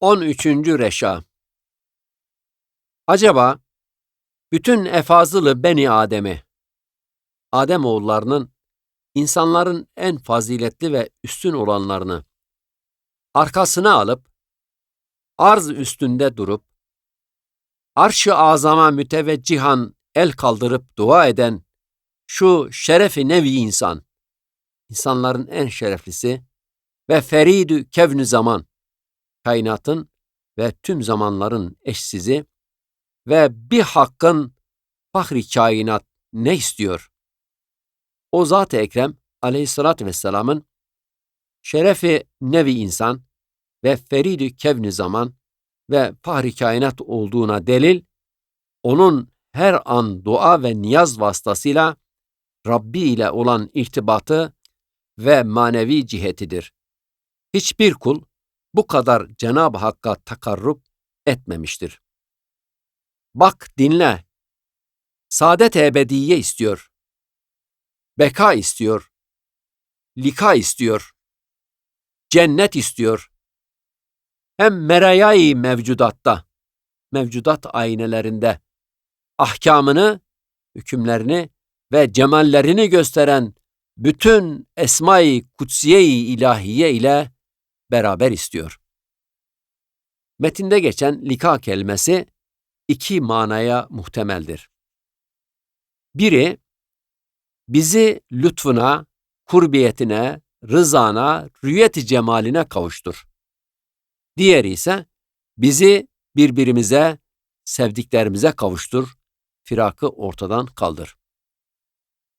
13. Reşa Acaba bütün efazılı Beni Adem'i, Adem oğullarının insanların en faziletli ve üstün olanlarını arkasına alıp arz üstünde durup arş-ı azama müteveccihan el kaldırıp dua eden şu şerefi nevi insan, insanların en şereflisi ve feridü kevnü zaman, kainatın ve tüm zamanların eşsizi ve bir hakkın fahri kainat ne istiyor? O Zat-ı Ekrem aleyhissalatü vesselamın şerefi nevi insan ve feridü kevni zaman ve fahri kainat olduğuna delil, onun her an dua ve niyaz vasıtasıyla Rabbi ile olan irtibatı ve manevi cihetidir. Hiçbir kul bu kadar Cenab-ı Hakk'a takarrub etmemiştir. Bak dinle. Saadet ebediye istiyor. Beka istiyor. Lika istiyor. Cennet istiyor. Hem merayai mevcudatta, mevcudat aynelerinde ahkamını, hükümlerini ve cemallerini gösteren bütün esma-i kutsiye-i ilahiye ile beraber istiyor. Metinde geçen lika kelimesi iki manaya muhtemeldir. Biri, bizi lütfuna, kurbiyetine, rızana, rüyeti cemaline kavuştur. Diğeri ise bizi birbirimize, sevdiklerimize kavuştur, firakı ortadan kaldır.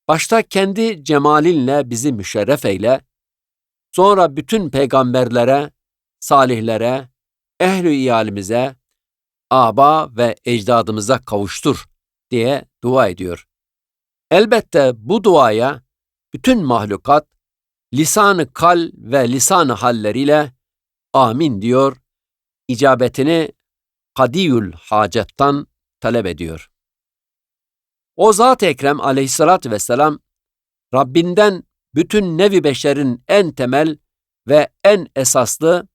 Başta kendi cemalinle bizi müşerref eyle, sonra bütün peygamberlere, salihlere, ehl-i iyalimize, aba ve ecdadımıza kavuştur diye dua ediyor. Elbette bu duaya bütün mahlukat lisanı kal ve lisanı halleriyle amin diyor, icabetini kadiyül hacettan talep ediyor. O Zat-ı Ekrem aleyhissalatü vesselam Rabbinden bütün nevi beşerin en temel ve en esaslı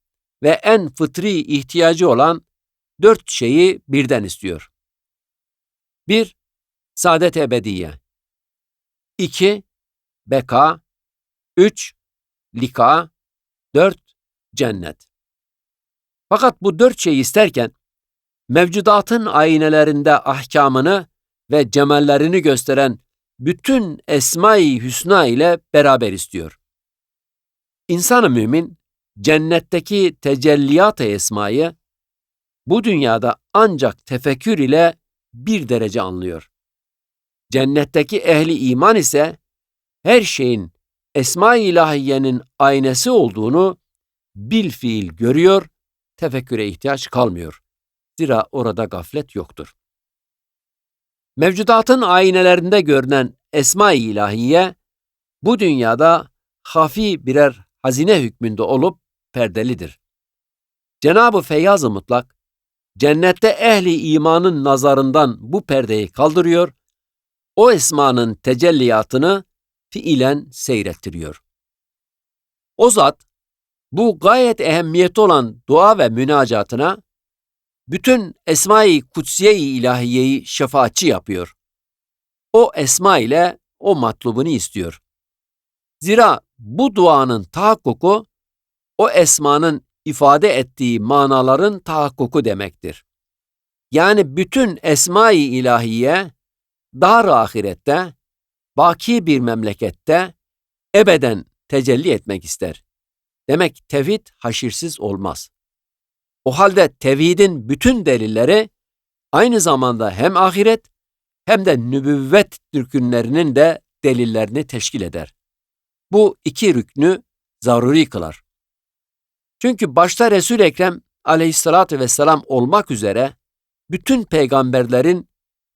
ve en fıtri ihtiyacı olan dört şeyi birden istiyor. Bir, saadet ebediye. İki, beka. Üç, lika. Dört, cennet. Fakat bu dört şeyi isterken, mevcudatın aynelerinde ahkamını ve cemallerini gösteren bütün Esma-i Hüsna ile beraber istiyor. İnsan-ı mümin, cennetteki tecelliyat-ı esmayı bu dünyada ancak tefekkür ile bir derece anlıyor. Cennetteki ehli iman ise her şeyin Esma-i İlahiye'nin aynesi olduğunu bil fiil görüyor, tefekküre ihtiyaç kalmıyor. Zira orada gaflet yoktur. Mevcudatın aynelerinde görünen Esma-i İlahiye, bu dünyada hafi birer hazine hükmünde olup perdelidir. Cenab-ı Feyyaz-ı Mutlak, cennette ehli imanın nazarından bu perdeyi kaldırıyor, o esmanın tecelliyatını fiilen seyrettiriyor. O zat, bu gayet ehemmiyeti olan dua ve münacatına, bütün Esma-i Kutsiye-i İlahiye'yi şefaatçi yapıyor. O esma ile o matlubunu istiyor. Zira bu duanın tahakkuku, o esmanın ifade ettiği manaların tahakkuku demektir. Yani bütün esma-i ilahiye, dar ahirette, baki bir memlekette ebeden tecelli etmek ister. Demek tevhid haşirsiz olmaz. O halde tevhidin bütün delilleri aynı zamanda hem ahiret hem de nübüvvet rükünlerinin de delillerini teşkil eder. Bu iki rüknü zaruri kılar. Çünkü başta resul Ekrem aleyhissalatü vesselam olmak üzere bütün peygamberlerin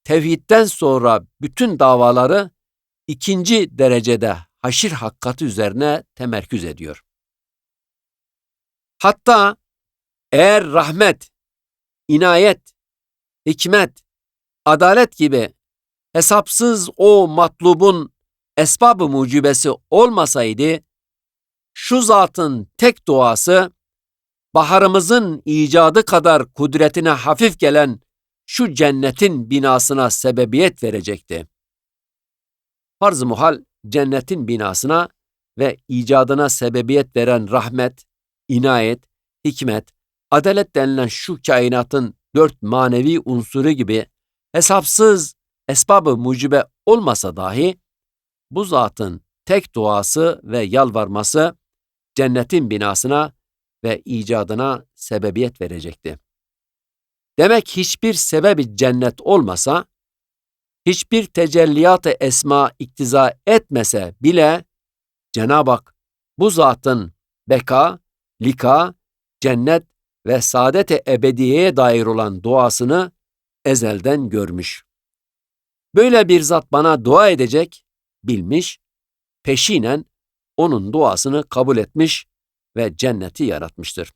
tevhidden sonra bütün davaları ikinci derecede haşir hakkatı üzerine temerküz ediyor. Hatta eğer rahmet, inayet, hikmet, adalet gibi hesapsız o matlubun esbab-ı mucibesi olmasaydı, şu zatın tek duası baharımızın icadı kadar kudretine hafif gelen şu cennetin binasına sebebiyet verecekti. Farz-ı muhal cennetin binasına ve icadına sebebiyet veren rahmet, inayet, hikmet, adalet denilen şu kainatın dört manevi unsuru gibi hesapsız esbabı mucibe olmasa dahi bu zatın tek duası ve yalvarması cennetin binasına ve icadına sebebiyet verecekti. Demek hiçbir sebebi cennet olmasa, hiçbir tecelliyat-ı esma iktiza etmese bile Cenab-ı Hak bu zatın beka, lika, cennet ve saadet-i ebediyeye dair olan duasını ezelden görmüş. Böyle bir zat bana dua edecek, bilmiş, peşinen onun duasını kabul etmiş ve cenneti yaratmıştır.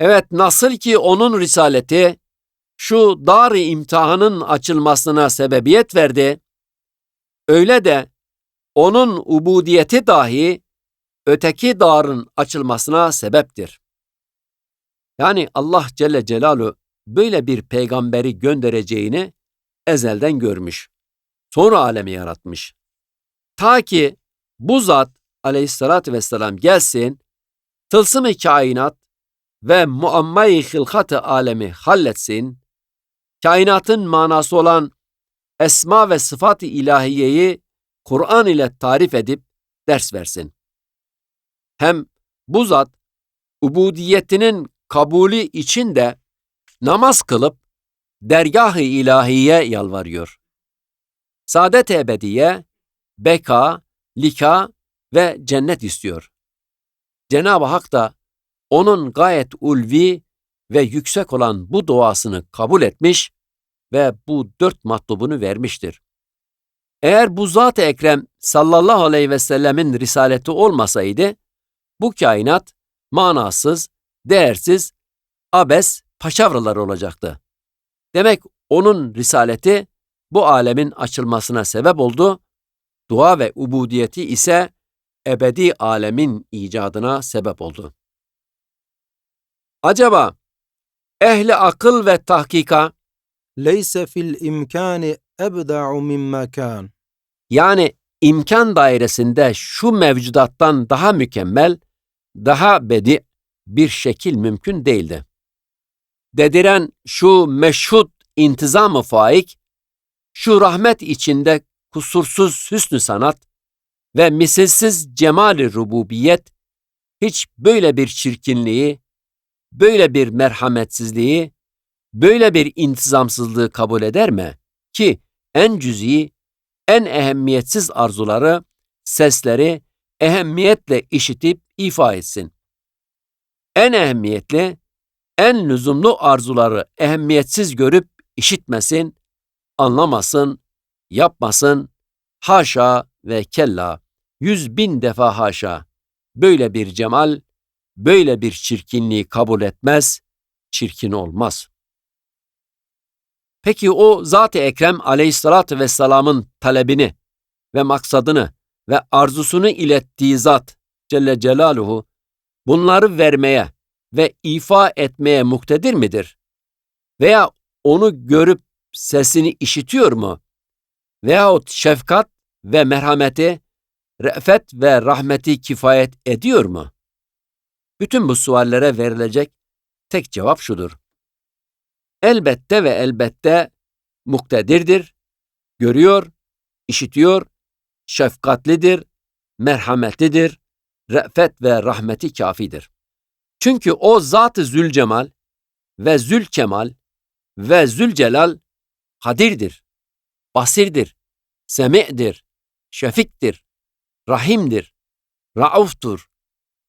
Evet nasıl ki onun risaleti şu dar imtihanın açılmasına sebebiyet verdi, öyle de onun ubudiyeti dahi öteki darın açılmasına sebeptir. Yani Allah Celle Celaluhu böyle bir peygamberi göndereceğini ezelden görmüş. Sonra alemi yaratmış. Ta ki bu zat aleyhissalatü vesselam gelsin, tılsım-ı kainat ve muamma-i hılkat-ı alemi halletsin, kainatın manası olan esma ve sıfat-ı ilahiyeyi Kur'an ile tarif edip ders versin. Hem bu zat ubudiyetinin kabulü için de namaz kılıp dergah-ı ilahiye yalvarıyor. Saadet ebediye, beka, lika ve cennet istiyor. Cenab-ı Hak da onun gayet ulvi ve yüksek olan bu duasını kabul etmiş ve bu dört matlubunu vermiştir. Eğer bu Zat-ı Ekrem sallallahu aleyhi ve sellemin risaleti olmasaydı, bu kainat manasız, değersiz, abes paşavralar olacaktı. Demek onun risaleti bu alemin açılmasına sebep oldu, dua ve ubudiyeti ise ebedi alemin icadına sebep oldu. Acaba ehli akıl ve tahkika leyse fil imkani ebda'u mimma kan yani imkan dairesinde şu mevcudattan daha mükemmel, daha bedi bir şekil mümkün değildi. Dediren şu meşhut intizam-ı faik, şu rahmet içinde kusursuz hüsnü sanat ve misilsiz cemali rububiyet hiç böyle bir çirkinliği, böyle bir merhametsizliği, böyle bir intizamsızlığı kabul eder mi? Ki en cüz'i, en ehemmiyetsiz arzuları, sesleri ehemmiyetle işitip ifa etsin. En ehemmiyetli, en lüzumlu arzuları ehemmiyetsiz görüp işitmesin, anlamasın, yapmasın, haşa ve kella, yüz bin defa haşa, böyle bir cemal, böyle bir çirkinliği kabul etmez, çirkin olmaz. Peki o Zat-ı Ekrem aleyhissalatü vesselamın talebini ve maksadını ve arzusunu ilettiği zat Celle Celaluhu bunları vermeye ve ifa etmeye muktedir midir? Veya onu görüp sesini işitiyor mu? Veyahut şefkat ve merhameti, re'fet ve rahmeti kifayet ediyor mu? Bütün bu suallere verilecek tek cevap şudur. Elbette ve elbette muktedirdir, görüyor, işitiyor, şefkatlidir, merhametlidir, re'fet ve rahmeti kafidir. Çünkü o Zat-ı Zülcemal ve Zülkemal ve Zülcelal kadirdir, basirdir, semi'dir, şefiktir, rahimdir, rauftur,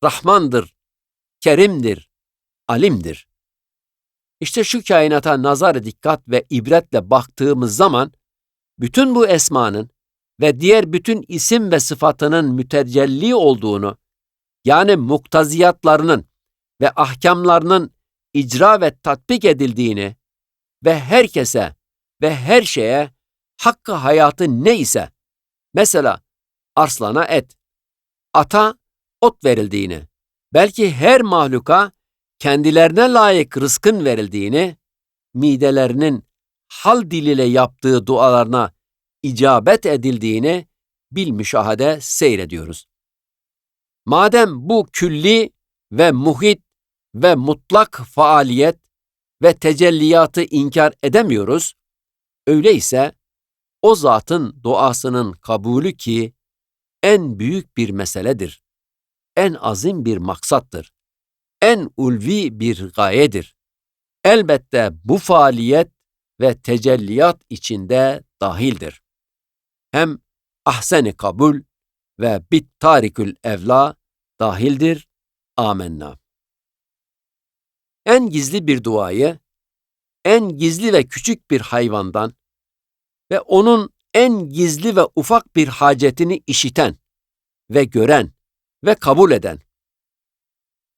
rahmandır, kerimdir, alimdir. İşte şu kainata nazar dikkat ve ibretle baktığımız zaman bütün bu esmanın ve diğer bütün isim ve sıfatının mütecelli olduğunu, yani muktaziyatlarının ve ahkamlarının icra ve tatbik edildiğini ve herkese ve her şeye hakkı hayatı neyse, mesela arslana et, ata ot verildiğini, belki her mahluka kendilerine layık rızkın verildiğini, midelerinin hal diliyle yaptığı dualarına icabet edildiğini bilmüşahede seyrediyoruz. Madem bu külli ve muhit ve mutlak faaliyet ve tecelliyatı inkar edemiyoruz, öyleyse o zatın duasının kabulü ki en büyük bir meseledir, en azim bir maksattır, en ulvi bir gayedir. Elbette bu faaliyet ve tecelliyat içinde dahildir. Hem ahseni kabul ve bit tarikül evla dahildir. Amenna. En gizli bir duayı, en gizli ve küçük bir hayvandan ve onun en gizli ve ufak bir hacetini işiten ve gören ve kabul eden,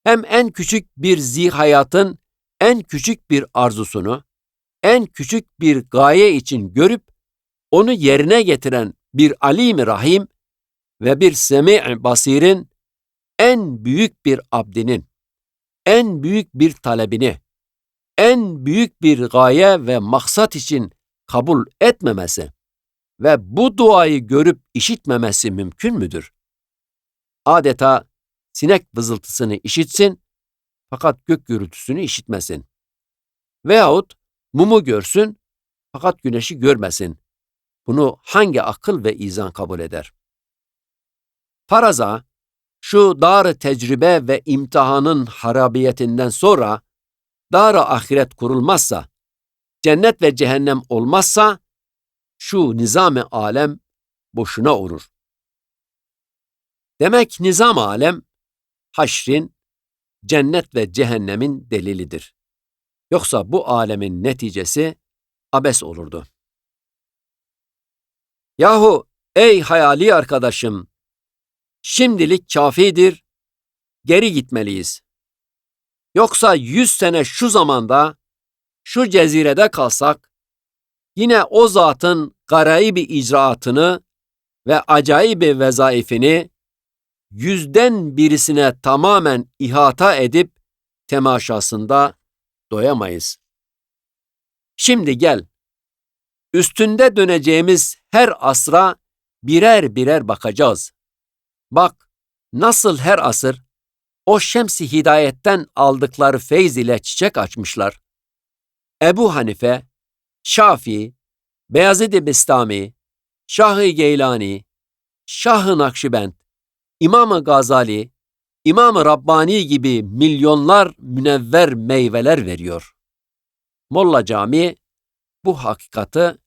hem en küçük bir zihayatın en küçük bir arzusunu, en küçük bir gaye için görüp onu yerine getiren bir alim rahim ve bir semi basirin en büyük bir abdinin, en büyük bir talebini, en büyük bir gaye ve maksat için kabul etmemesi ve bu duayı görüp işitmemesi mümkün müdür? Adeta sinek vızıltısını işitsin fakat gök gürültüsünü işitmesin. Veyahut mumu görsün fakat güneşi görmesin. Bunu hangi akıl ve izan kabul eder? Faraza, şu dar tecrübe ve imtihanın harabiyetinden sonra dar ahiret kurulmazsa, cennet ve cehennem olmazsa, şu nizam-ı alem boşuna olur. Demek nizam alem, haşrin, cennet ve cehennemin delilidir. Yoksa bu alemin neticesi abes olurdu. Yahu ey hayali arkadaşım, şimdilik kafidir, geri gitmeliyiz. Yoksa yüz sene şu zamanda, şu cezirede kalsak, yine o zatın garaybi icraatını ve acayibi vezaifini yüzden birisine tamamen ihata edip temaşasında doyamayız. Şimdi gel, üstünde döneceğimiz her asra birer birer bakacağız. Bak, nasıl her asır o şemsi hidayetten aldıkları feyz ile çiçek açmışlar. Ebu Hanife, Şafii, Beyazid-i Bistami, Şah-ı Geylani, Şah-ı Nakşibend, İmam-ı Gazali, İmam-ı Rabbani gibi milyonlar münevver meyveler veriyor. Molla Cami bu hakikati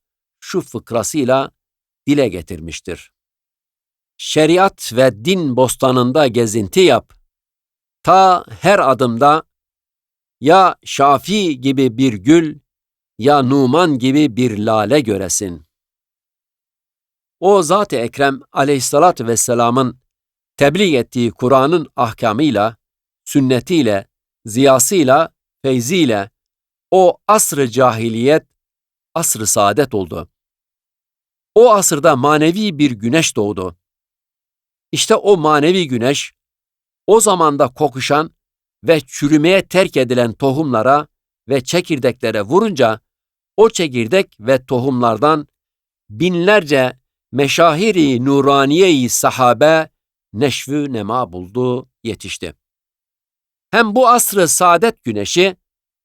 şu fıkrasıyla dile getirmiştir. Şeriat ve din bostanında gezinti yap. Ta her adımda ya Şafi gibi bir gül ya Numan gibi bir lale göresin. O Zat-ı Ekrem aleyhissalatü vesselamın tebliğ ettiği Kur'an'ın ahkamıyla, sünnetiyle, ziyasıyla, feyziyle o asr-ı cahiliyet, asr-ı saadet oldu. O asırda manevi bir güneş doğdu. İşte o manevi güneş, o zamanda kokuşan ve çürümeye terk edilen tohumlara ve çekirdeklere vurunca, o çekirdek ve tohumlardan binlerce meşahiri nuraniyeyi sahabe neşvü nema buldu, yetişti. Hem bu asrı saadet güneşi,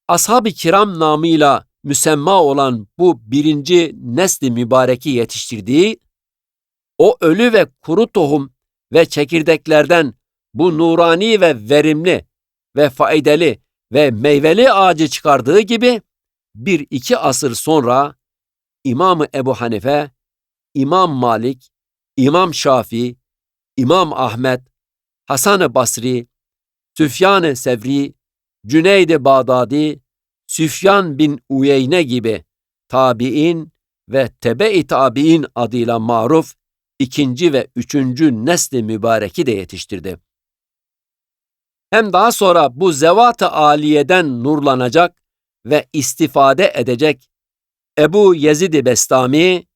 ashab-ı kiram namıyla müsemma olan bu birinci nesli mübareki yetiştirdiği, o ölü ve kuru tohum ve çekirdeklerden bu nurani ve verimli ve faydalı ve meyveli ağacı çıkardığı gibi, bir iki asır sonra İmam-ı Ebu Hanife, İmam Malik, İmam Şafii, İmam Ahmet, Hasan-ı Basri, Süfyan-ı Sevri, Cüneyd-i Bağdadi, Süfyan bin Uyeyne gibi tabi'in ve tebe-i tabi'in adıyla maruf ikinci ve üçüncü nesli mübareki de yetiştirdi. Hem daha sonra bu zevat-ı aliyeden nurlanacak ve istifade edecek Ebu Yezid-i Bestami,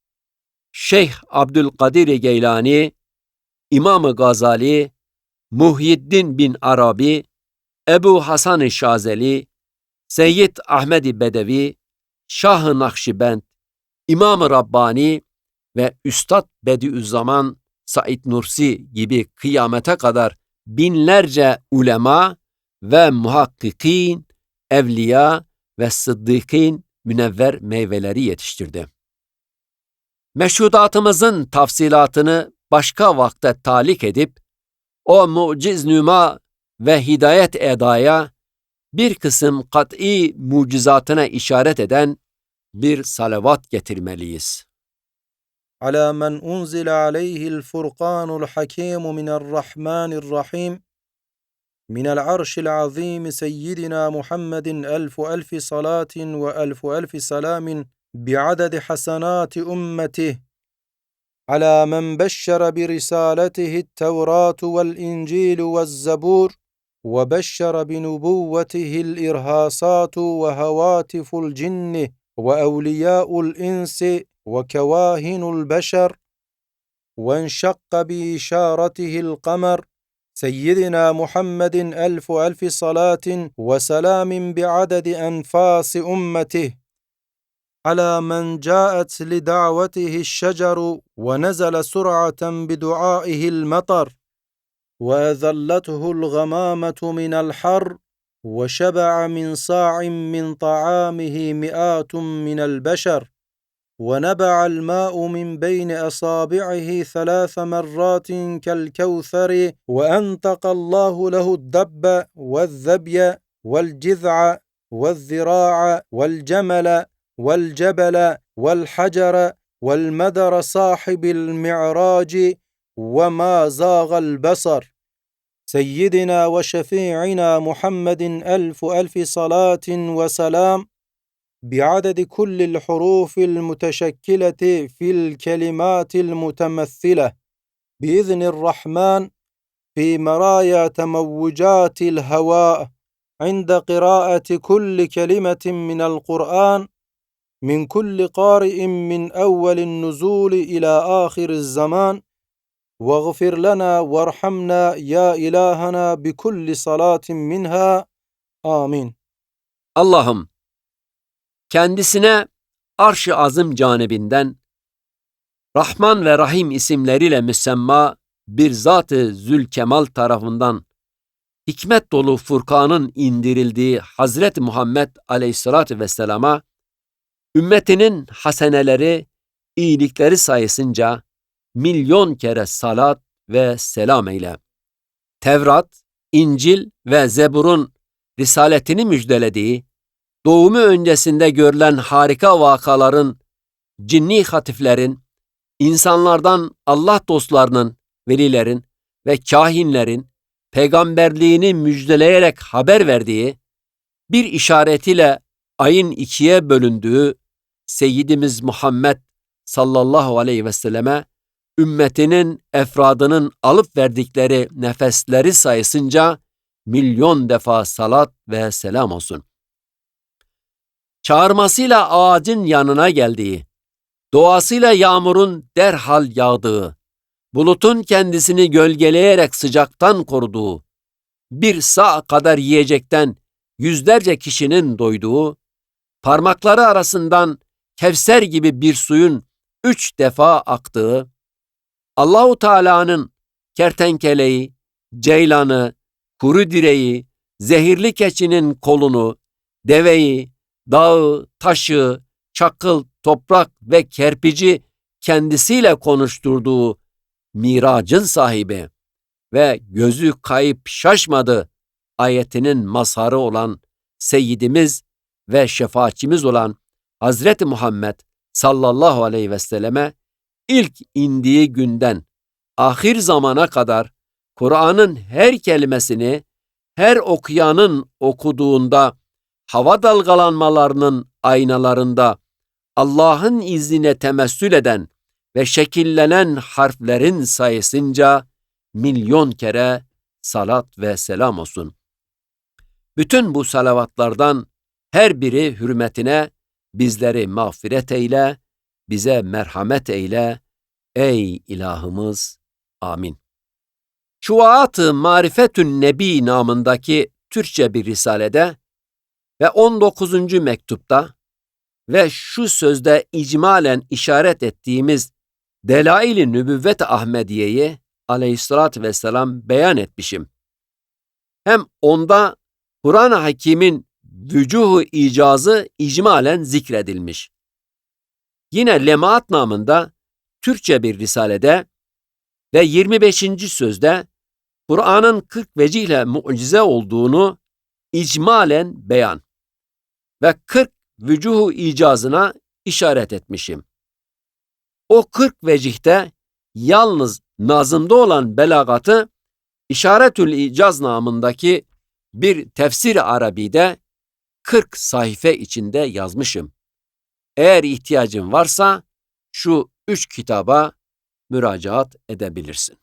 Şeyh Abdülkadir Geylani, İmam-ı Gazali, Muhyiddin bin Arabi, Ebu Hasan-ı Şazeli, Seyyid Ahmed-i Bedevi, Şah-ı Nakşibend, İmam-ı Rabbani ve Üstad Bediüzzaman Said Nursi gibi kıyamete kadar binlerce ulema ve muhakkikin, evliya ve sıddıkîn münevver meyveleri yetiştirdi. Meşhudatımızın tafsilatını başka vakte talik edip, o muciz nüma ve hidayet edaya bir kısım kat'i mucizatına işaret eden bir salavat getirmeliyiz. على من أنزل عليه الفرقان الحكيم من الرحمن الرحيم من العرش العظيم سيدنا محمد ألف ألف صلاة وألف ألف سلام بعدد حسنات أمته على من بشر برسالته التوراة والإنجيل والزبور وبشر بنبوته الإرهاصات وهواتف الجن وأولياء الإنس وكواهن البشر وانشق بإشارته القمر سيدنا محمد ألف ألف صلاة وسلام بعدد أنفاس أمته على من جاءت لدعوته الشجر ونزل سرعة بدعائه المطر وأذلته الغمامة من الحر وشبع من صاع من طعامه مئات من البشر ونبع الماء من بين أصابعه ثلاث مرات كالكوثر وأنطق الله له الدب والذبي والجذع والذراع والجمل والجبل والحجر والمدر صاحب المعراج وما زاغ البصر. سيدنا وشفيعنا محمد ألف ألف صلاة وسلام. بعدد كل الحروف المتشكلة في الكلمات المتمثلة. بإذن الرحمن في مرايا تموجات الهواء عند قراءة كل كلمة من القرآن من كل قارئ من أول النزول إلى آخر الزمان. واغفر لنا وارحمنا يا إلهنا بكل صلاة منها. آمين. Allah'ım kendisine arş-ı azim canibinden Rahman ve Rahim isimleriyle müsemma bir zat-ı Zülkemal tarafından hikmet dolu Furkan'ın indirildiği Hazreti Muhammed Aleyhisselatü Vesselam'a ümmetinin haseneleri, iyilikleri sayısınca milyon kere salat ve selam eyle. Tevrat, İncil ve Zebur'un risaletini müjdelediği, doğumu öncesinde görülen harika vakaların, cinni hatiflerin, insanlardan Allah dostlarının, velilerin ve kahinlerin peygamberliğini müjdeleyerek haber verdiği, bir işaretiyle ayın ikiye bölündüğü Seyyidimiz Muhammed sallallahu aleyhi ve selleme ümmetinin efradının alıp verdikleri nefesleri sayısınca milyon defa salat ve selam olsun. Çağırmasıyla ağacın yanına geldiği, doğasıyla yağmurun derhal yağdığı, bulutun kendisini gölgeleyerek sıcaktan koruduğu, bir sağ kadar yiyecekten yüzlerce kişinin doyduğu, parmakları arasından Kevser gibi bir suyun üç defa aktığı, Allahu Teala'nın kertenkeleyi, ceylanı, kuru direği, zehirli keçinin kolunu, deveyi, dağı, taşı, çakıl, toprak ve kerpici kendisiyle konuşturduğu miracın sahibi ve gözü kayıp şaşmadı ayetinin mazharı olan Seyyidimiz ve şefaatçimiz olan Hazreti Muhammed sallallahu aleyhi ve selleme ilk indiği günden ahir zamana kadar Kur'an'ın her kelimesini her okuyanın okuduğunda hava dalgalanmalarının aynalarında Allah'ın iznine temessül eden ve şekillenen harflerin sayısınca milyon kere salat ve selam olsun. Bütün bu salavatlardan her biri hürmetine bizleri mağfiret eyle, bize merhamet eyle, ey ilahımız. Amin. Şuaat-ı Marifetün Nebi namındaki Türkçe bir risalede ve 19. mektupta ve şu sözde icmalen işaret ettiğimiz Delail-i Nübüvvet Ahmediye'yi aleyhissalatü vesselam beyan etmişim. Hem onda Kur'an-ı Hakîm'in vücuhu icazı icmalen zikredilmiş. Yine Lemaat namında Türkçe bir risalede ve 25. sözde Kur'an'ın 40 vecihle mucize olduğunu icmalen beyan ve 40 vücuhu icazına işaret etmişim. O 40 vecihte yalnız nazımda olan belagatı İşaretül İcaz namındaki bir tefsir Arabi'de 40 sayfa içinde yazmışım. Eğer ihtiyacın varsa şu üç kitaba müracaat edebilirsin.